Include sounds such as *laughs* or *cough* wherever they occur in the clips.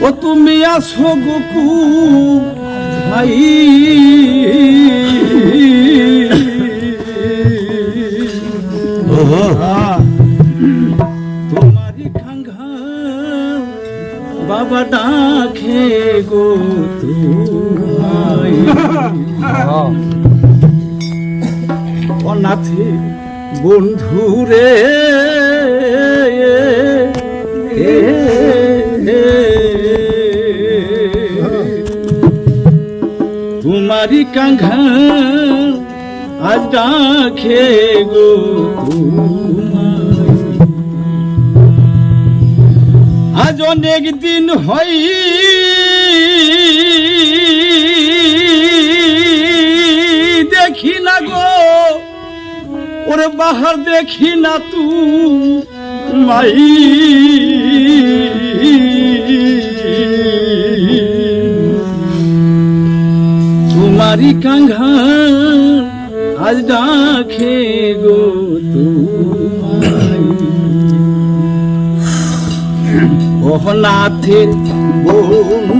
ও তুমি আসো গোকু ভাই তোমারি খাঙ্গা বাবা ডাকে গো তোমায়। *laughs* অনাথে বন্ধুরে তোমারি কাঙ্ঘা আজ ডাকে গো আজ অনেক দিন হই, দেখি না গো, ওরে বাহার দেখি না তু মাই। তোমারি কাঙ্ঘা আজ ডাকে গো তোমায়। ওহ নাথের রে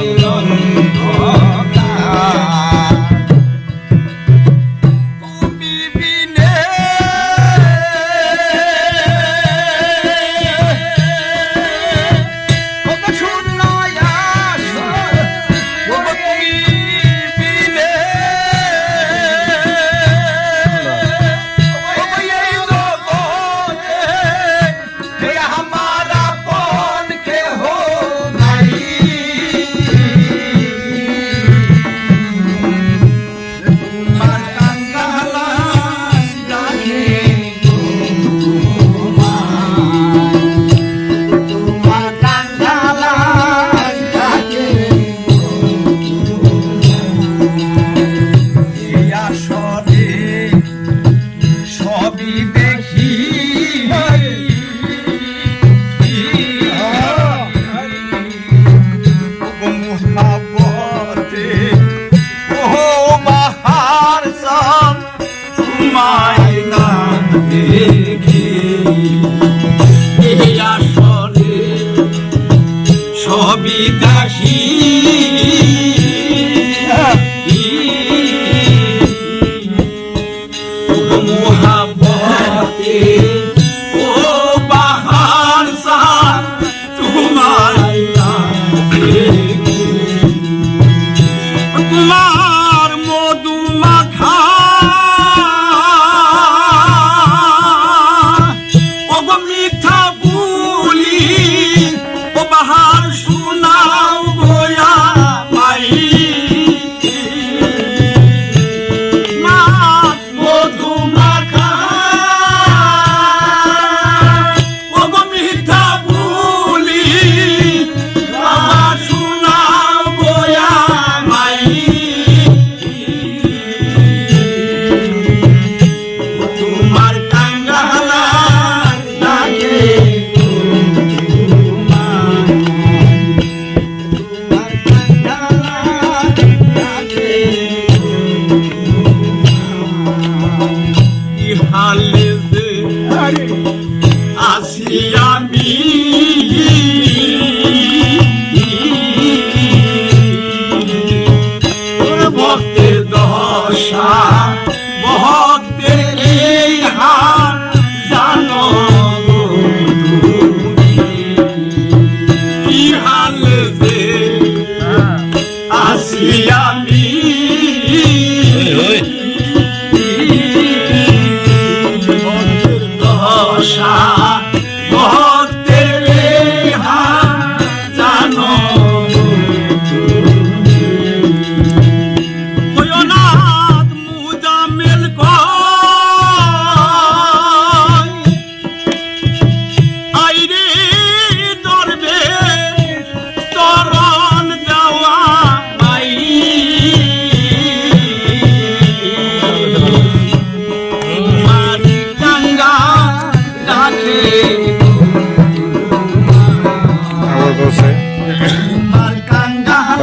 আসি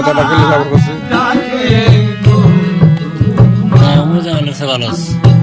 গঙ্গা কথাটা বললে আবার ভালো আছে।